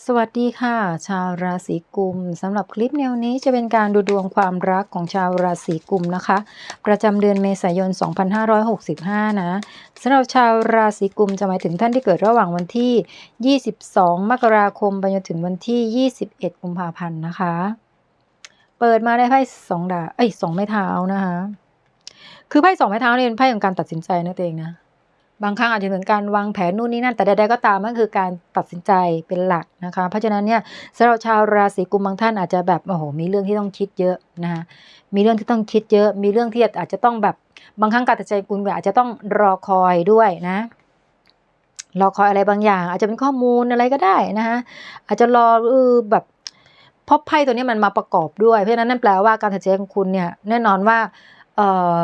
สวัสดีค่ะ ชาวราศีกุมสำหรับคลิปแนวนี้จะเป็นการดูดวงความรักของชาวราศีกุมนะคะ ประจำเดือนเมษายน 2565 นะสำหรับชาวราศีกุมจะหมายถึงท่านที่เกิดระหว่างวันที่ 22 มกราคมไปจนถึงวันที่ 21 กุมภาพันธ์นะคะ เปิดมาได้ไพ่สองดาเอ้ยสองไม้เท้านะคะ คือไพ่สองไม้เท้าเนี่ยเป็นไพ่ของการตัดสินใจนะตัวเองนะ บางครั้งอาจจะเหมือนการวางแผนนู่นนี่นั่น แต่ใดๆก็ตามมันคือการตัดสินใจเป็นหลักนะคะ เพราะฉะนั้นเนี่ยสำหรับชาวราศีกุมบางท่านอาจจะแบบโอ้โหมีเรื่องที่ต้องคิดเยอะนะคะมีเรื่องที่ต้องคิดเยอะ มีเรื่องที่อาจจะต้องแบบบางครั้งการตัดใจคุณอาจจะต้องรอคอยด้วยนะรอคอยอะไรบางอย่าง อาจจะเป็นข้อมูลอะไรก็ได้นะคะอาจจะรอเออแบบเพราะไพ่ตัวนี้มันมาประกอบด้วย เพราะฉะนั้นนั่นแปลว่าการตัดใจของคุณเนี่ยแน่นอนว่าเอ่อ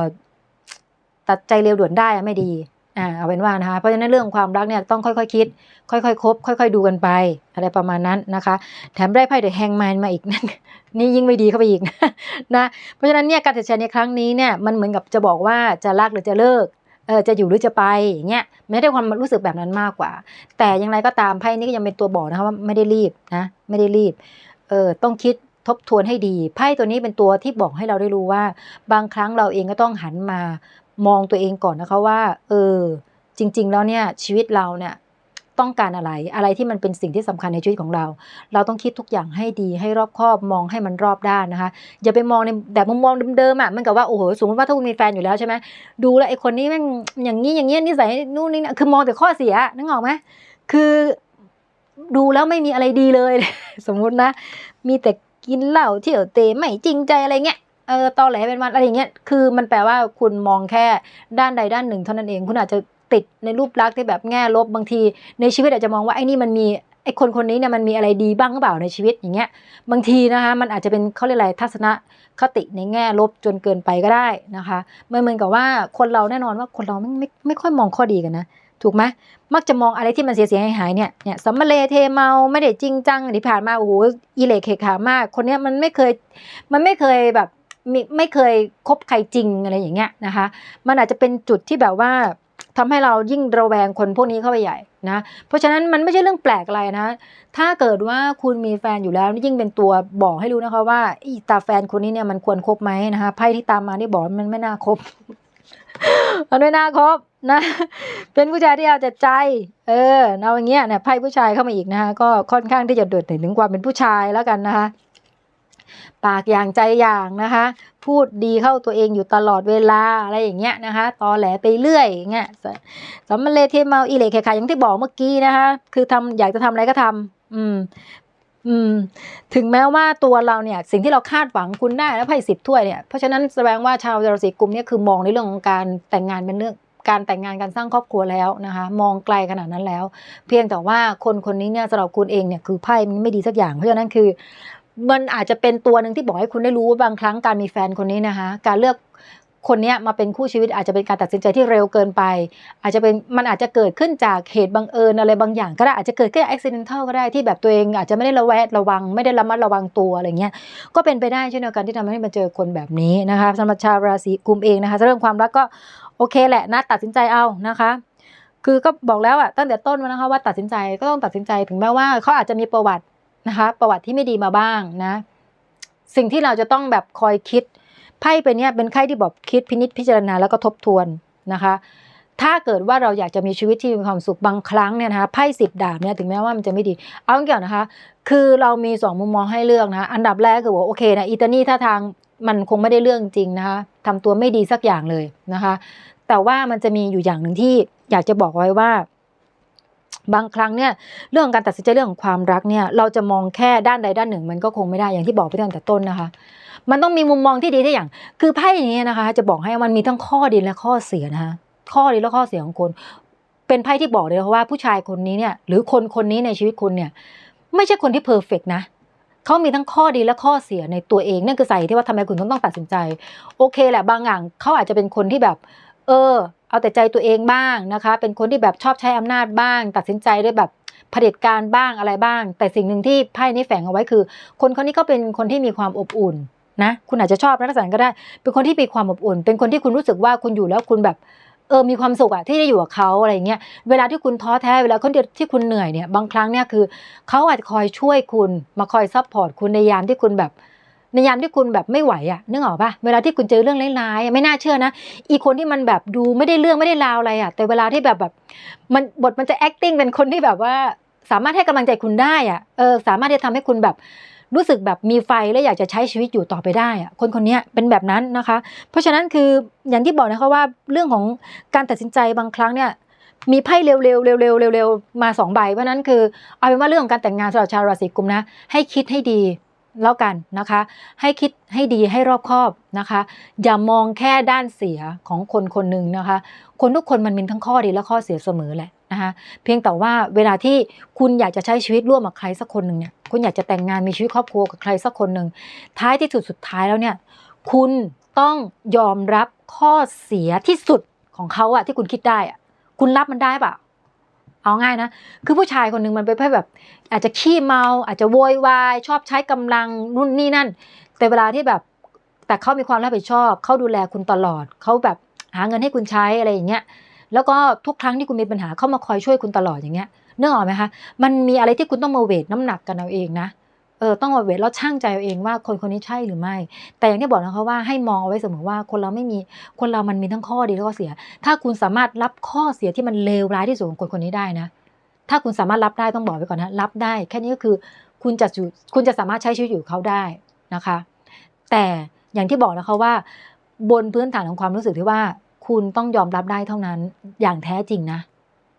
ตัดใจเร็วด่วนได้ไม่ดี อ่าเอาเป็นว่านะคะเพราะฉะนั้นเรื่องความรักเนี่ยต้องค่อยๆคิด ค่อยๆคบค่อย ๆ ดูกันไป อะไรประมาณนั้นนะคะ แถมได้ไพ่เดอะแฮงแมนมาอีกนั่นนี่ยิ่งไม่ดีเข้าไปอีกนะเพราะฉะนั้นเนี่ยการตัดสินใจในครั้งนี้เนี่ยมันเหมือนกับจะบอกว่าจะรักหรือจะเลิกเออจะอยู่หรือจะไปอย่างเงี้ยไม่ได้ความรู้สึกแบบนั้นมากกว่า แต่อย่างไรก็ตามไพ่นี้ก็ยังเป็นตัวบอกนะคะว่าไม่ได้รีบนะไม่ได้รีบเออต้องคิดทบทวนให้ดีไพ่ตัวนี้เป็นตัวที่บอกให้เราได้รู้ว่า บางครั้งเราเองก็ต้องหันมา มองตัวเองก่อนนะคะว่า เออ จริง ๆ แล้วเนี่ยชีวิตเราเนี่ยต้องการอะไร อะไรที่มันเป็นสิ่งที่สำคัญในชีวิตของเรา เราต้องคิดทุกอย่างให้ดีให้รอบคอบมองให้มันรอบด้านนะคะ อย่าไปมองในแบบมุมมองเดิมๆอะมันกับว่าโอ้โหสมมติว่าถ้าคุณมีแฟนอยู่แล้วใช่ไหมดูแลไอ้คนนี้แมันอย่างนี้อย่างเงี้ยนิสัยนู่นนี่นะคือมองแต่ข้อเสียนึกออกไหมคือดูแล้วไม่มีอะไรดีเลย สมมุตินะ มีแต่กินเหล้าเที่ยวเตะไม่จริงใจอะไรเงี้ย เออตอแหลเป็นวันอะไรอย่างเงี้ยคือมันแปลว่าคุณมองแค่ด้านใดด้านหนึ่งเท่านั้นเอง คุณอาจจะติดในรูปลักษณ์ที่แบบแง่ลบบางที ในชีวิตอาจจะมองว่าไอ้นี่มันมีไอ้คนคนนี้เนี่ยมันมีอะไรดีบ้างหรือเปล่าในชีวิตอย่างเงี้ยบางทีนะคะมันอาจจะเป็นเขาเรียกอะไรทัศนคติในแง่ลบจนเกินไปก็ได้นะคะมันเหมือนกับว่าคนเราแน่นอนว่าคนเราไม่ไม่ไม่ค่อยมองข้อดีกันนะถูกไหมมักจะมองอะไรที่มันเสียเสียหายหายเนี่ยเนี่ยสัมมาเลเทเมาไม่ได้จริงจังที่ผ่านมาโอ้โหอีเหลกเขกขามาก คนเนี้ยมันไม่เคยมันไม่เคยแบบ มีไม่เคยคบใครจริงอะไรอย่างเงี้ยนะคะ มันอาจจะเป็นจุดที่แบบว่าทำให้เรายิ่งระแวงคนพวกนี้เข้าไปใหญ่นะ เพราะฉะนั้นมันไม่ใช่เรื่องแปลกอะไรนะ ถ้าเกิดว่าคุณมีแฟนอยู่แล้วนี่ยิ่งเป็นตัวบอกให้รู้นะคะว่าอีตาแฟนคนนี้เนี่ยมันควรคบไหมนะคะไพ่ที่ตามมานี่บอกมันไม่น่าคบมันไม่น่าคบนะ เป็นผู้ชายที่เอาแต่ใจ เออเอาอย่างเงี้ยเนี่ยไพ่ผู้ชายเข้ามาอีกนะคะก็ค่อนข้างที่จะโดดเด่นถึงความเป็นผู้ชายแล้วกันนะคะ ปากอย่างใจอย่างนะคะ พูดดีเข้าตัวเองอยู่ตลอดเวลาอะไรอย่างเงี้ยนะคะ ตอแหลไปเรื่อยอย่างเงี้ยสำมะเลเทเมาอีเลกแขกขายอย่างที่บอกเมื่อกี้นะคะ คือทำอยากจะทำอะไรก็ทำอืมอืมถึงแม้ว่าตัวเราเนี่ยสิ่งที่เราคาดหวังคุณได้แล้วไพ่สิบถ้วยเนี่ยเพราะฉะนั้นแสดงว่าชาวราศีกุมเนี่ยคือมองในเรื่องของการแต่งงานเป็นเรื่องการแต่งงานการสร้างครอบครัวแล้วนะคะ มองไกลขนาดนั้นแล้ว เพียงแต่ว่าคนคนนี้เนี่ยสำหรับคุณเองเนี่ยคือไพ่มันไม่ดีสักอย่าง เพราะฉะนั้นคือ มันอาจจะเป็นตัวหนึ่งที่บอกให้คุณได้รู้ว่าบางครั้งการมีแฟนคนนี้นะคะ การเลือกคนนี้มาเป็นคู่ชีวิตอาจจะเป็นการตัดสินใจที่เร็วเกินไป อาจจะเป็นมันอาจจะเกิดขึ้นจากเหตุบังเอิญอะไรบางอย่าง ก็ได้อาจจะเกิดขึ้นจาก accidental ก็ได้ที่แบบตัวเอง อาจจะไม่ได้ระแวดระวัง ไม่ได้ระมัดระวังตัวอะไรเงี้ยก็เป็นไปได้เช่นเดียวกันที่ทำให้มาเจอคนแบบนี้นะคะสำหรับชาวราศีกุมเองนะคะเรื่องความรักก็โอเคแหละนะตัดสินใจเอานะคะคือก็บอกแล้วอะตั้งแต่ต้นมานะคะว่าตัดสินใจก็ต้องตัดสินใจถึงแม้ว่าเขาอาจจะมีประวัติ นะคะ ประวัติที่ไม่ดีมาบ้างนะ สิ่งที่เราจะต้องแบบคอยคิดไพ่เป็นเนี่ยเป็นไพ่ที่บอกคิดพินิจพิจารณาแล้วก็ทบทวนนะคะ ถ้าเกิดว่าเราอยากจะมีชีวิตที่มีความสุขบางครั้งเนี่ยนะคะไพ่สิบดาบเนี่ยถึงแม้ว่ามันจะไม่ดี เอาเกี่ยวนะคะ คือเรามีสองมุมมองให้เลือกนะอันดับแรกคือว่าโอเคนะอีตานี่ถ้าทางมันคงไม่ได้เรื่องจริงนะคะทำตัวไม่ดีสักอย่างเลยนะคะ แต่ว่ามันจะมีอยู่อย่างหนึ่งที่อยากจะบอกไว้ว่า บางครั้งเนี่ยเรื่องการตัดสินใจเรื่องของความรักเนี่ยเราจะมองแค่ด้านใดด้านหนึ่ง มันก็คงไม่ได้อย่างที่บอกไปตั้งแต่ต้นนะคะ มันต้องมีมุมมองที่ดีได้อย่าง คือไพ่นี้นะคะ จะบอกให้มันมีทั้งข้อดีและข้อเสียนะคะข้อดีและข้อเสียของคน เป็นไพ่ที่บอกเลยว่าผู้ชายคนนี้เนี่ยหรือคนคนนี้ในชีวิตคุณเนี่ยไม่ใช่คนที่เพอร์เฟกนะเขามีทั้งข้อดีและข้อเสียในตัวเองนั่นคือใสาเหตุที่ว่าทำไมคุณต้องต้องตัดสินใจ โอเคแหละบางอย่างเขาอาจจะเป็นคนที่แบบ เออ เอาแต่ใจตัวเองบ้างนะคะ เป็นคนที่แบบชอบใช้อำนาจบ้าง ตัดสินใจด้วยแบบเผด็จการบ้างอะไรบ้าง แต่สิ่งหนึ่งที่ไพ่นี้แฝงเอาไว้คือ คนคนนี้ก็เป็นคนที่มีความอบอุ่นนะคุณอาจจะชอบลักษณะก็ได้ เป็นคนที่มีความอบอุ่น เป็นคนที่คุณรู้สึกว่าคุณอยู่แล้วคุณแบบเออมีความสุขอะที่ได้อยู่กับเขาอะไรเงี้ยเวลาที่คุณท้อแท้เวลาคนเดียวที่คุณเหนื่อยเนี่ยบางครั้งเนี่ยคือเขาอาจจะคอยช่วยคุณมาคอยซัพพอร์ตคุณในยามที่คุณแบบ ในยามที่คุณแบบไม่ไหวอะนึกออกปะเวลาที่คุณเจอเรื่องร้ายๆไม่น่าเชื่อนะ อีคนที่มันแบบดูไม่ได้เรื่องไม่ได้ราวอะไรอะแต่เวลาที่แบบแบบมันบทมันจะ acting เป็นคนที่แบบว่า สามารถให้กำลังใจคุณได้อะเออสามารถที่จะทำให้คุณแบบรู้สึกแบบมีไฟและอยากจะใช้ชีวิตอยู่ต่อไปได้อะคนคนนี้เป็นแบบนั้นนะคะ เพราะฉะนั้นคืออย่างที่บอกนะคะว่าเรื่องของการตัดสินใจบางครั้งเนี่ยมีไพ่เร็วๆเร็วๆเร็วๆมาสองใบเพราะนั้นคือเอาเป็นว่าเรื่องของการแต่งงานสำหรับชาวราศีกุมนะให้คิดให้ดี แล้วกันนะคะ ให้คิดให้ดีให้รอบคอบนะคะ อย่ามองแค่ด้านเสียของคนคนหนึ่งนะคะ คนทุกคนมันมีทั้งข้อดีและข้อเสียเสมอแหละนะคะเพียงแต่ว่าเวลาที่คุณอยากจะใช้ชีวิตร่วมกับใครสักคนหนึ่งเนี่ยคุณอยากจะแต่งงานมีชีวิตครอบครัวกับใครสักคนหนึ่งท้ายที่สุดสุดท้ายแล้วเนี่ยคุณต้องยอมรับข้อเสียที่สุดของเขาอะที่คุณคิดได้อะคุณรับมันได้ปะ เอาง่ายนะ คือผู้ชายคนหนึ่งมันเป็นแค่แบบ อาจจะขี้เมา อาจจะโวยวาย ชอบใช้กำลังนู่นนี่นั่น แต่เวลาที่แบบ แต่เขามีความรับผิดชอบ เขาดูแลคุณตลอด เขาแบบหาเงินให้คุณใช้อะไรอย่างเงี้ย แล้วก็ทุกครั้งที่คุณมีปัญหาเขามาคอยช่วยคุณตลอดอย่างเงี้ยเนื่องออกไหมคะ มันมีอะไรที่คุณต้องมาเวทน้ำหนักกันเอาเองนะ เออต้องมาเวทแล้วช่างใจเอาเองว่าคนคนนี้ใช่หรือไม่ แต่อย่างที่บอกนะคะว่าให้มองเอาไว้เสมอว่าคนเราไม่มีคนเรามันมีทั้งข้อดีและข้อเสีย ถ้าคุณสามารถรับข้อเสียที่มันเลวร้ายที่สุดของคนคนนี้ได้นะ ถ้าคุณสามารถรับได้ต้องบอกไว้ก่อนนะรับได้ แค่นี้ก็คือคุณจะอยู่คุณจะสามารถใช้ชีวิตอยู่เขาได้นะคะ แต่อย่างที่บอกนะคะว่า บนพื้นฐานของความรู้สึกที่ว่า คุณต้องยอมรับได้เท่านั้นอย่างแท้จริงนะ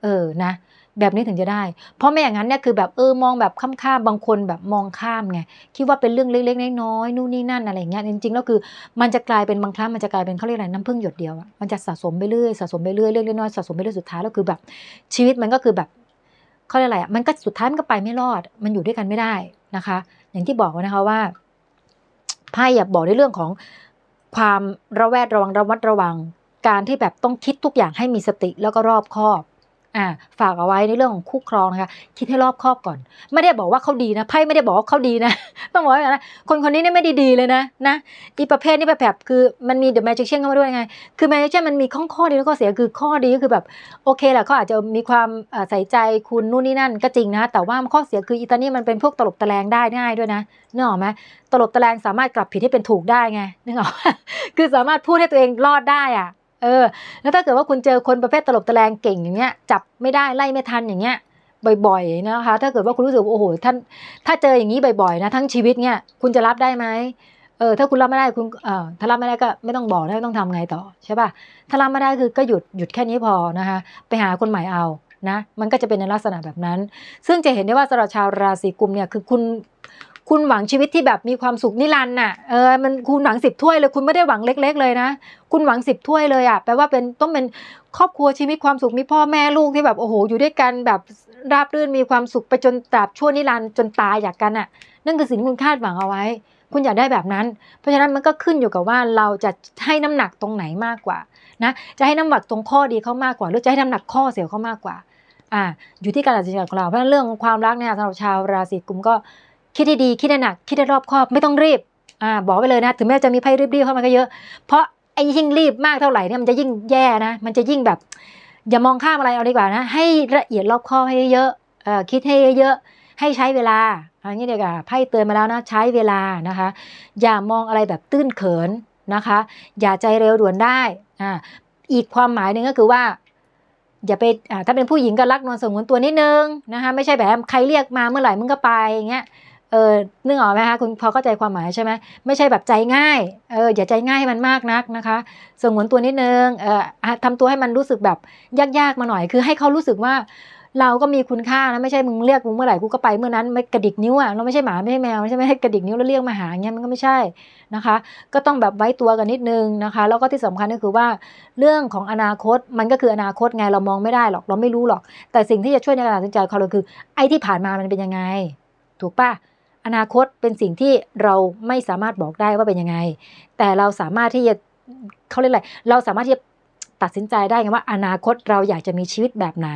เออนะ แบบนี้ถึงจะได้ เพราะไม่อย่างนั้นเนี่ยคือแบบเออมองแบบข้ามๆบางคนแบบมองข้ามไงคิดว่าเป็นเรื่องเล็กๆน้อยๆนู่นนี่นั่นอะไรเงี้ยจริงๆแล้วคือมันจะกลายเป็นบางครั้งมันจะกลายเป็นเขาเรียกอะไรน้ำพึ่งหยดเดียวอะมันจะสะสมไปเรื่อยสะสมไปเรื่อยเล็กๆน้อยสะสมไปเรื่อยสุดท้ายแล้วคือแบบ ชีวิตมันก็คือแบบเขาเรียกอะไรอะมันก็สุดท้ายมันก็ไปไม่รอด มันอยู่ด้วยกันไม่ได้นะคะ อย่างที่บอกนะคะว่าไพ่อะบอกในเรื่องของความระแวดระวังระมัดระวัง การที่แบบต้องคิดทุกอย่างให้มีสติแล้วก็รอบคอบ อ่าฝากเอาไว้ในเรื่องของคู่ครองนะคะคิดให้รอบคอบก่อน ไม่ได้บอกว่าเขาดีนะไพ่ไม่ได้บอกว่าเขาดีนะ ต้องบอกว่านะคนคนนี้เนี่ยไม่ได้ดีเลยนะนะอีประเภทนี้แบบแบบคือมันมีเดอะแมจิเชียนเข้ามาด้วยไง คือแมจิเชียนมันมีข้อข้อดีและข้อเสียคือข้อดีก็คือแบบโอเคแหละเขาอาจจะมีความใส่ใจคุณนู่นนี่นั่นก็จริงนะ แต่ว่าข้อเสียคืออีตานี่มันเป็นพวกตลบตะแลงได้ง่ายด้วยนะนึกออกไหมตลบตะแลงสามารถกลับผิดให้เป็นถูกได้ไงนึกออกคือสามารถพูดให้ตัวเองรอดได้อะ เออ แล้วถ้าเกิดว่าคุณเจอคนประเภทตลบตะแลงเก่งอย่างเงี้ย จับไม่ได้ไล่ไม่ทันอย่างเงี้ย บ่อยๆนะคะ ถ้าเกิดว่าคุณรู้สึกโอ้โหท่านถ้าเจออย่างนี้บ่อยๆนะทั้งชีวิตเนี่ยคุณจะรับได้ไหมเออถ้าคุณรับไม่ได้คุณเออถ้ารับไม่ได้ก็ไม่ต้องบอกนะต้องทำไงต่อใช่ป่ะถ้ารับไม่ได้คือก็หยุดหยุดแค่นี้พอนะคะ ไปหาคนใหม่เอานะ มันก็จะเป็นในลักษณะแบบนั้น ซึ่งจะเห็นได้ว่าสำหรับชาวราศีกุมเนี่ยคือคุณ คุณหวังชีวิตที่แบบมีความสุขนิรันดร์น่ะเออมันคุณหวังสิบถ้วยเลยคุณไม่ได้หวังเล็ก ๆ เลยนะ คุณหวังสิบถ้วยเลยอะแปลว่าเป็นต้องเป็นครอบครัวชีวิตความสุขมีพ่อแม่ลูกที่แบบโอ้โหอยู่ด้วยกันแบบราบรื่นมีความสุขไปจนตราบชั่วนิรันดร์จนตายอยากกันอะ นั่นคือสิ่งคุณคาดหวังเอาไว้ คุณอยากได้แบบนั้น เพราะฉะนั้นมันก็ขึ้นอยู่กับว่าเราจะให้น้ำหนักตรงไหนมากกว่านะจะให้น้ำหนักตรงข้อดีเขามากกว่า หรือจะให้น้ำหนักข้อเสียเขามากกว่าอ่าอยู่ที่การตัดสินใจของเราเพราะฉะนั้นเรื่องความรักเนี่ยสำหรับชาวราศีกุมก็ คิดให้ดีคิดให้หนัก คิดให้รอบคอบไม่ต้องรีบอ่าบอกไว้เลยนะ ถึงแม้จะมีไพ่รีบๆเข้ามาก็เยอะ เพราะไอ้ยิ่งรีบมากเท่าไหร่เนี่ยมันจะยิ่งแย่นะ มันจะยิ่งแบบ อย่ามองข้ามอะไรเอาดีกว่านะ ให้ละเอียดรอบคอบให้เยอะเอ่อคิดให้เยอะให้ใช้เวลาอันนี้เดียวกับไพ่เตือนมาแล้วนะใช้เวลานะคะ อย่ามองอะไรแบบตื้นเขินนะคะ อย่าใจเร็วด่วนได้อ่าอีกความหมายหนึ่งก็คือว่าอย่าไปถ้าเป็นผู้หญิงก็รักนวลสงวนตัวนิดนึงนะคะไม่ใช่แบบใครเรียกมาเมื่อไหร่มึงก็ไปอย่างเงี้ย เออนึกออกไหมคะคุณพอเข้าใจความหมายใช่ไหมไม่ใช่แบบใจง่ายเอออย่าใจง่ายให้มันมากนักนะคะสงวนตัวนิดนึงเอออะทำตัวให้มันรู้สึกแบบยากๆมาหน่อย คือให้เขารู้สึกว่าเราก็มีคุณค่านะไม่ใช่มึงเรียกมึงเมื่อไหร่กูก็ไปเมื่อนั้นไม่กระดิกนิ้วอะเราไม่ใช่หมาไม่ใช่แมวใช่ไหมให้กระดิกนิ้วแล้วเรียกมาหาเงี้ยมันก็ไม่ใช่นะคะ ก็ต้องแบบไว้ตัวกันนิดนึงนะคะ แล้วก็ที่สำคัญก็คือว่าเรื่องของอนาคตมันก็คืออนาคตไงเรามองไม่ได้หรอกเราไม่รู้หรอก แต่สิ่งที่จะช่วยในการตัดสินใจของเราคือ ไอ้ที่ผ่านมามันเป็นยังไง ถูกปะ อนาคตเป็นสิ่งที่เราไม่สามารถบอกได้ว่าเป็นยังไง แต่เราสามารถที่จะเขาเรียกอะไร เราสามารถที่จะตัดสินใจได้ไงว่า อนาคตเราอยากจะมีชีวิตแบบไหน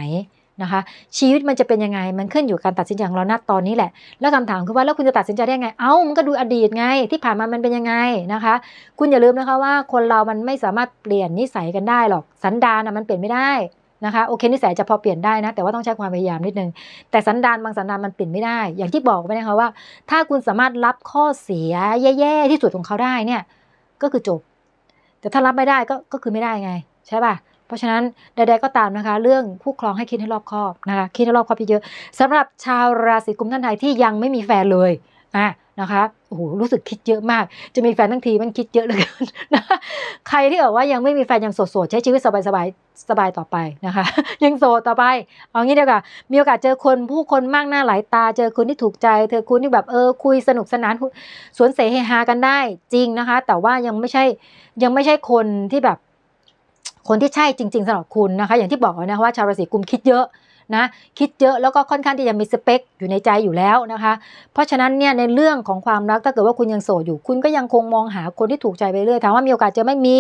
นะคะ ชีวิตมันจะเป็นยังไง มันขึ้นอยู่การตัดสินใจของเราณตอนนี้แหละ แล้วคำถามคือว่าแล้วคุณจะตัดสินใจได้ไง เอ้ามันก็ดูอดีตไง ที่ผ่านมามันเป็นยังไงนะคะ คุณอย่าลืมนะคะว่าคนเรามันไม่สามารถเปลี่ยนนิสัยกันได้หรอก สันดานนะมันเปลี่ยนไม่ได้ นะคะโอเคนิสัยจะพอเปลี่ยนได้นะ แต่ว่าต้องใช้ความพยายามนิดนึง แต่สันดานบางสันดานมันเปลี่ยนไม่ได้ อย่างที่บอกไปนะคะว่า ถ้าคุณสามารถรับข้อเสียแย่ๆที่สุดของเขาได้เนี่ยก็คือจบ แต่ถ้ารับไม่ได้ก็ก็คือไม่ได้ไง ใช่ป่ะเพราะฉะนั้นใดๆก็ตามนะคะ เรื่องคู่ครองให้คิดให้รอบคอบนะคะคิดให้รอบคอบเยอะๆสำหรับชาวราศีกุมท่านใดที่ยังไม่มีแฟนเลย อะนะคะโอ้โหรู้สึกคิดเยอะมาก จะมีแฟนทั้งทีมันคิดเยอะเหลยนะใครที่บอกว่ายังไม่มีแฟนยังโสดๆใช้ชีวิตสบายๆสบายต่อไปนะคะ ยังโสดต่อไปเอางี้เดียวกันมีโอกาสเจอคนผู้คนมากหน้าหลายตา เจอคนที่ถูกใจเจอคนที่แบบเออคุยสนุกสนานสวนเสเฮฮากันได้จริงนะคะ แต่ว่ายังไม่ใช่ยังไม่ใช่คนที่แบบ คนที่ใช่จริง ๆสำหรับคุณนะคะ อย่างที่บอกนะว่าชาวราศีกุมคิดเยอะ นะคิดเยอะแล้วก็ค่อนข้างที่จะมีสเปคอยู่ในใจอยู่แล้วนะคะ เพราะฉะนั้นเนี่ยในเรื่องของความรักถ้าเกิดว่าคุณยังโสดอยู่ คุณก็ยังคงมองหาคนที่ถูกใจไปเรื่อยถามว่ามีโอกาสเจอไม่มี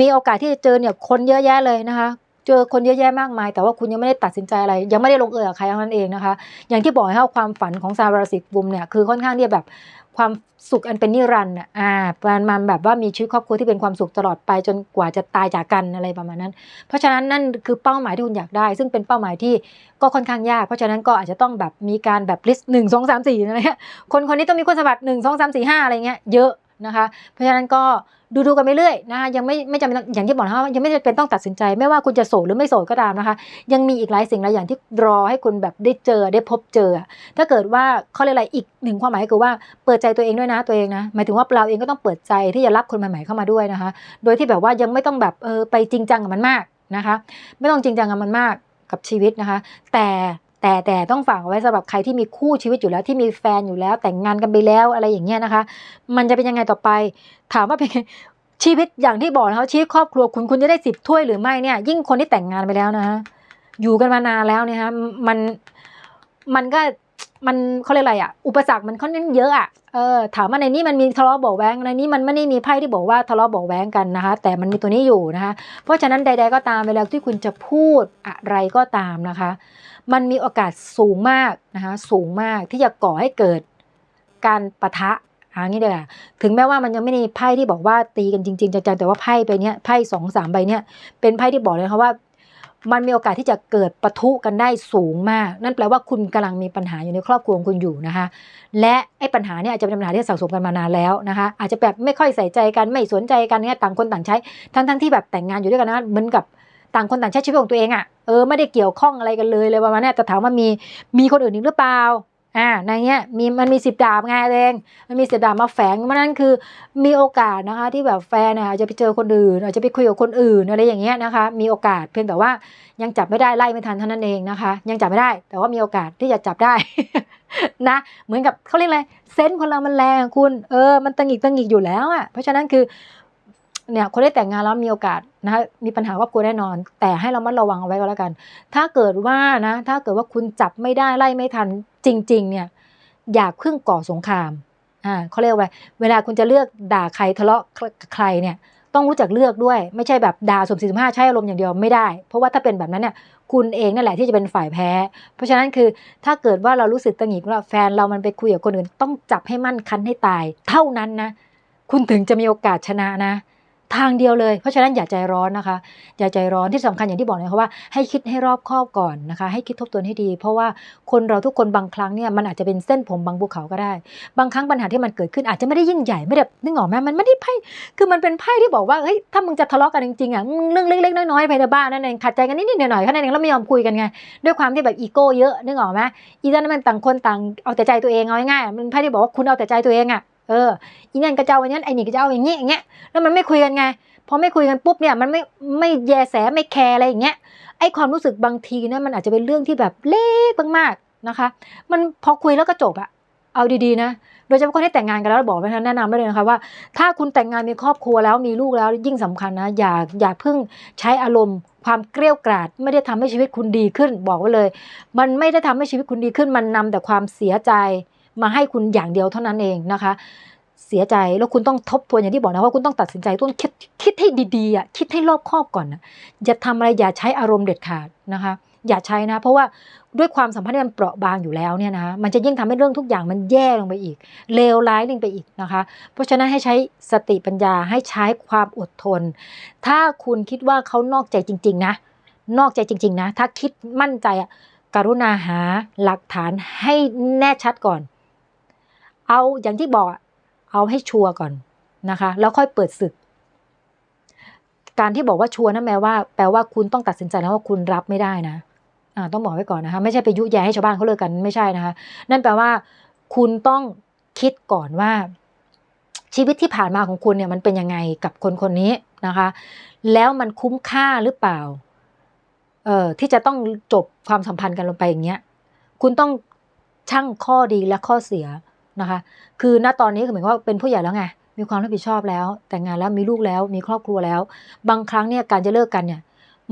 มีโอกาสที่จะเจอเนี่ยคนเยอะแยะเลยนะคะเจอคนเยอะแยะมากมาย แต่ว่าคุณยังไม่ได้ตัดสินใจอะไร ยังไม่ได้ลงเอยกับใครทั้งนั้นเองนะคะ อย่างที่บอกให้ความฝันของชาราศีกุมเนี่ยคือค่อนข้างที่จะแบบ ความสุขอันเป็นนิรันดร์อ่ามันมันแบบว่ามีชีวิตครอบครัวที่เป็นความสุขตลอดไปจนกว่าจะตายจากกันอะไรประมาณนั้น เพราะฉะนั้นนั่นคือเป้าหมายที่คุณอยากได้ ซึ่งเป็นเป้าหมายที่ก็ค่อนข้างยาก เพราะฉะนั้นก็อาจจะต้องแบบมีการแบบลิสต์หนึ่งสองสามสี่อะไรเงี้ยคนคนนี้ต้องมีคุณสมบัติหนึ่งสองสามสี่ห้าอะไรเงี้ยเยอะ นะคะ เพราะฉะนั้นก็ดูดูกันไปเรื่อยนะคะยังไม่ไม่จำเป็นอย่างที่บอกนะว่ายังไม่จำเป็นต้องตัดสินใจ ไม่ว่าคุณจะโสดหรือไม่โสดก็ตามนะคะ ยังมีอีกหลายสิ่งหลายอย่างที่รอให้คุณแบบได้เจอได้พบเจอ ถ้าเกิดว่าเขาเรียกอะไรอีกหนึ่งความหมายคือว่าเปิดใจตัวเองด้วยนะตัวเองนะหมายถึงว่าเราเองก็ต้องเปิดใจที่จะรับคนใหม่ๆเข้ามาด้วยนะคะ โดยที่แบบว่ายังไม่ต้องแบบเออไปจริงจังกับมันมากนะคะ ไม่ต้องจริงจังกับมันมากกับชีวิตนะคะ แต่ แต่แต่ต้องฝากเอาไว้สำหรับใครที่มีคู่ชีวิตอยู่แล้วที่มีแฟนอยู่แล้ว แต่งงานกันไปแล้วอะไรอย่างเงี้ยนะคะ มันจะเป็นยังไงต่อไป ถามว่าเป็นชีวิตอย่างที่บอกนะคะชีวิตครอบครัวคุณคุณจะได้สิบถ้วยหรือไม่เนี่ย ยิ่งคนที่แต่งงานไปแล้วนะอยู่กันมานานแล้วเนี่ยฮะมันมันก็มันเขาเรียกอะไรอะ อุปสรรคมันค่อนข้างเยอะอะเออถามว่าในนี้มันมีทะเลาะเบาะแว้งในนี้มันไม่ได้มีไพ่ที่บอกว่าทะเลาะเบาะแว้งกันนะคะ แต่มันมีตัวนี้อยู่นะคะ เพราะฉะนั้นใด ๆก็ตามเวลาที่คุณจะพูดอะไรก็ตามนะคะ มันมีโอกาสสูงมากนะคะสูงมากที่จะก่อให้เกิดการปะทะอางี้เดียถึงแม้ว่ามันยังไม่มีไพ่ที่บอกว่าตีกันจริงๆจังๆแต่ว่าไพ่ใบเนี้ยไพ่สองสามใบเนี้ยเป็นไพ่ที่บอกเลยค่ะว่า มันมีโอกาสที่จะเกิดปะทุกันได้สูงมาก นั่นแปลว่าคุณกำลังมีปัญหาอยู่ในครอบครัวของคุณอยู่นะคะ และไอ้ปัญหาเนี่ยอาจจะเป็นปัญหาที่สะสมกันมานานแล้วนะคะ อาจจะแบบไม่ค่อยใส่ใจกันไม่สนใจกันเนี่ยต่างคนต่างใช้ ทั้งๆที่แบบแต่งงานอยู่ด้วยกันนะเหมือนกับ ต่างคนต่างใช้ชีวิตของตัวเองอะ่ะเออไม่ได้เกี่ยวข้องอะไรกันเลยเลยประมาณนี้แต่ถามว่ามีมีคนอื่นอีกหรือเปล่าอ่าในเนี้ยมีมันมีสิบดาบไงเองมันมีสิบดาบมาแฝงมันนั่นคือมีโอกาสนะคะ ที่แบบแฟนนี่ยอาจจะไปเจอคนอื่นอาจจะไปคุยกับคนอื่นอะไรอย่างเงี้ยนะคะ มีโอกาสเพียงแต่ว่ายังจับไม่ได้ไล่ไม่ทันเท่านั้นเองนะคะ ยังจับไม่ได้ แต่ว่ามีโอกาสที่จะจับได้นะเหมือนกับเขาเรียกอะไรเซนส์คนเรามันแรงคุณเออมันตังหิกตังหิกอยู่แล้วอะเพราะฉะนั้นคือเนี่ยคนได้แต่งงานแล้วมีโอกาส นะคะมีปัญหาครอบครัวแน่นอน แต่ให้เรามัดระวังเอาไว้ก็แล้วกัน ถ้าเกิดว่านะถ้าเกิดว่าคุณจับไม่ได้ไล่ไม่ทันจริง ๆ เนี่ยอย่าเพิ่งก่อสงครามอ่าเขาเรียกว่าเวลาคุณจะเลือกด่าใครทะเลาะใครเนี่ยต้องรู้จักเลือกด้วย ไม่ใช่แบบด่าสมสี่สิบห้าใช้อารมณ์อย่างเดียวไม่ได้ เพราะว่าถ้าเป็นแบบนั้นเนี่ยคุณเองนั่นแหละที่จะเป็นฝ่ายแพ้ เพราะฉะนั้นคือถ้าเกิดว่าเรารู้สึกตังหงิดว่าแฟนเรามันไปคุยกับคนอื่น ต้องจับให้มั่นคันให้ตาย เท่านั้นนะ คุณถึงจะมีโอกาสชนะนะ ทางเดียวเลย เพราะฉะนั้นอย่าใจร้อนนะคะ อย่าใจร้อนที่สำคัญอย่างที่บอกเลยค่ะว่าให้คิดให้รอบคอบก่อนนะคะ ให้คิดทบทวนให้ดี เพราะว่าคนเราทุกคนบางครั้งเนี่ยมันอาจจะเป็นเส้นผมบางภูเขาก็ได้ บางครั้งปัญหาที่มันเกิดขึ้นอาจจะไม่ได้ยิ่งใหญ่ไม่ได้นึกออกไหมมันไม่ได้ไพ่คือมันเป็นไพ่ที่บอกว่าเฮ้ยถ้ามึงจะทะเลาะกันจริงๆอะมึงเรื่องเล็กๆน้อยๆภายในบ้านนั่นเองขัดใจกันนิดๆหน่อยๆแค่นั้นเองแล้วไม่ยอมคุยกันไงด้วยความที่แบบอีโก้เยอะนึกออกไหมอีนั่นมันต่างคนต่างเอาแต่ใจตัวเองเอาง่ายๆมันไพ่ที่บอกว่าคุณเอาแต่ใจตัวเองอะ อออีนั่นก็เจ้าอย่างนั้นไอ้นี่ก็เจ้าอย่างนี้อย่างเงี้ยแล้วมันไม่คุยกันไงพอไม่คุยกันปุ๊บเนี่ยมันไม่ไม่แยแสไม่แคร์อะไรอย่างเงี้ยไอ้ความรู้สึกบางทีนี่ยมันอาจจะเป็นเรื่องที่แบบเล็กมากๆนะคะ มันพอคุยแล้วก็จบอะเอาดีๆนะ โดยเฉพาะคนที่แต่งงานกันแล้วบอกไปนะแนะนำได้เลยนะคะว่า ถ้าคุณแต่งงานมีครอบครัวแล้วมีลูกแล้วยิ่งสำคัญนะ อย่าอย่าเพิ่งใช้อารมณ์ ความเกลี้ยวกราดไม่ได้ทำให้ชีวิตคุณดีขึ้น บอกไว้เลย มันไม่ได้ทำให้ชีวิตคุณดีขึ้น มันนำแต่ความเสียใจ มาให้คุณอย่างเดียวเท่านั้นเองนะคะ เสียใจแล้วคุณต้องทบทวนอย่างที่บอกนะว่าคุณต้องตัดสินใจต้องคิดคิดให้ดีๆอะคิดให้รอบคอบก่อนนะอย่าทำอะไรอย่าใช้อารมณ์เด็ดขาดนะคะ อย่าใช้นะ เพราะว่าด้วยความสัมพันธ์ที่มันเปราะบางอยู่แล้วเนี่ยนะมันจะยิ่งทำให้เรื่องทุกอย่างมันแย่ลงไปอีกเลวร้ายลงไปอีกนะคะ เพราะฉะนั้นให้ใช้สติปัญญาให้ใช้ความอดทน ถ้าคุณคิดว่าเขานอกใจจริง ๆ นะ นอกใจจริง ๆ นะ ถ้าคิดมั่นใจอะกรุณาหาหลักฐานให้แน่ชัดก่อน เอาอย่างที่บอกอะเอาให้ชัวร์ก่อนนะคะ แล้วค่อยเปิดศึก การที่บอกว่าชัวร์นั่นแปลว่า แปลว่าคุณต้องตัดสินใจแล้วว่าคุณรับไม่ได้นะอ่าต้องบอกไว้ก่อนนะคะ ไม่ใช่ไปยุแย่ให้ชาวบ้านเขาเลิกกันไม่ใช่นะคะ นั่นแปลว่า คุณต้องคิดก่อนว่า ชีวิตที่ผ่านมาของคุณเนี่ยมันเป็นยังไงกับคนคนนี้นะคะ แล้วมันคุ้มค่าหรือเปล่า เอ่อที่จะต้องจบความสัมพันธ์กันลงไปอย่างเงี้ย คุณต้องชั่งข้อดีและข้อเสีย นะคะ คือณตอนนี้คือเหมือนว่าเป็นผู้ใหญ่แล้วไง มีความรับผิดชอบแล้ว แต่งงานแล้วมีลูกแล้วมีครอบครัวแล้ว บางครั้งเนี่ยการจะเลิกกันเนี่ย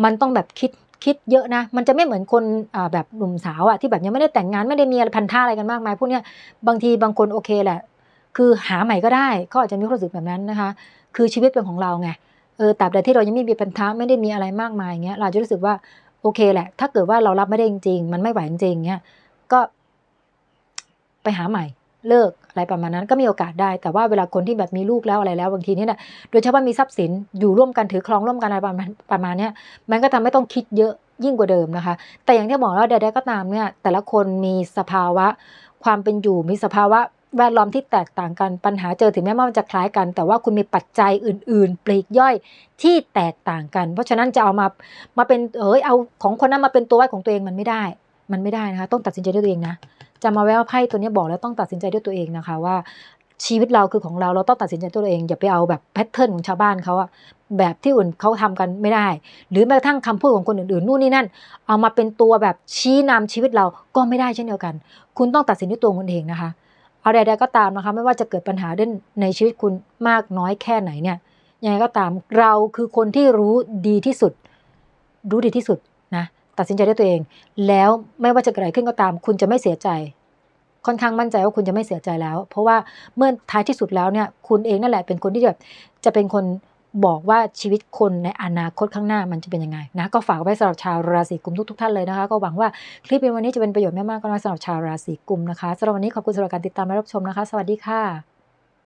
มันต้องแบบคิดคิดเยอะนะ มันจะไม่เหมือนคนแบบหนุ่มสาวอะที่แบบยังไม่ได้แต่งงานไม่ได้มีอะไรพันธะอะไรกันมากมายพวกเนี้ยบางทีบางคนโอเคแหละ คือหาใหม่ก็ได้ก็อาจจะมีความรู้สึกแบบนั้นนะคะ คือชีวิตเป็นของเราไงเออตราบใดที่เรายังไม่มีพันธะไม่ได้มีอะไรมากมายอย่างเงี้ย เราจะรู้สึกว่าโอเคแหละ ถ้าเกิดว่าเรารับไม่ได้จริง ๆ มันไม่ไหวจริงๆเงี้ยก็ไปหาใหม่ เลิกอะไรประมาณนั้นก็มีโอกาสได้ แต่ว่าเวลาคนที่แบบมีลูกแล้วอะไรแล้วบางทีเนี่ยนะโดยเฉพาะมีทรัพย์สินอยู่ร่วมกันถือครองร่วมกันอะไรประมาณประมาณนี้มันก็ทำให้ต้องคิดเยอะยิ่งกว่าเดิมนะคะ แต่อย่างที่บอกแล้วใดๆก็ตามเนี่ยแต่ละคนมีสภาวะ ความเป็นอยู่มีสภาวะแวดล้อมที่แตกต่างกันปัญหาเจอถึงแม้ว่ามันจะคล้ายกัน แต่ว่าคุณมีปัจจัยอื่น ๆ ปลีกย่อยที่แตกต่างกัน เพราะฉะนั้นจะเอามามาเป็นเอ้ยเอาของคนนั้นมาเป็นตัวไว้ของตัวเองมันไม่ได้ มันไม่ได้นะคะต้องตัดสินใจด้วยตัวเองนะ จะมาแววไพ่ตัวนี้บอกแล้วต้องตัดสินใจด้วยตัวเองนะคะว่าชีวิตเราคือของเราเราต้องตัดสินใจตัวเองอย่าไปเอาแบบแพทเทิร์นของชาวบ้านเขาอะแบบที่อื่นเขาทำกันไม่ได้ หรือแม้กระทั่งคำพูดของคนอื่นๆนู่นนี่นั่น เอามาเป็นตัวแบบชี้นำชีวิตเราก็ไม่ได้เช่นเดียวกัน คุณต้องตัดสินด้วยตัวคุณเองนะคะเอาใดๆก็ตามนะคะ ไม่ว่าจะเกิดปัญหาเด่นในชีวิตคุณมากน้อยแค่ไหนเนี่ยยังไงก็ตามเราคือคนที่รู้ดีที่สุด รู้ดีที่สุด ตัดสินใจด้วยตัวเอง แล้วไม่ว่าจะเกิดอะไรขึ้นก็ตาม คุณจะไม่เสียใจ ค่อนข้างมั่นใจว่าคุณจะไม่เสียใจแล้ว เพราะว่าเมื่อท้ายที่สุดแล้วเนี่ย คุณเองนั่นแหละเป็นคนที่แบบจะเป็นคนบอกว่าชีวิตคนในอนาคตข้างหน้ามันจะเป็นยังไงนะก็ฝากไว้สำหรับชาวราศีกุมทุกๆท่านเลยนะคะ ก็หวังว่าคลิปในวันนี้จะเป็นประโยชน์ไม่มากก็น้อยสำหรับชาวราศีกุมนะคะสำหรับวันนี้ขอบคุณสำหรับการติดตามและรับชมนะคะ สวัสดีค่ะ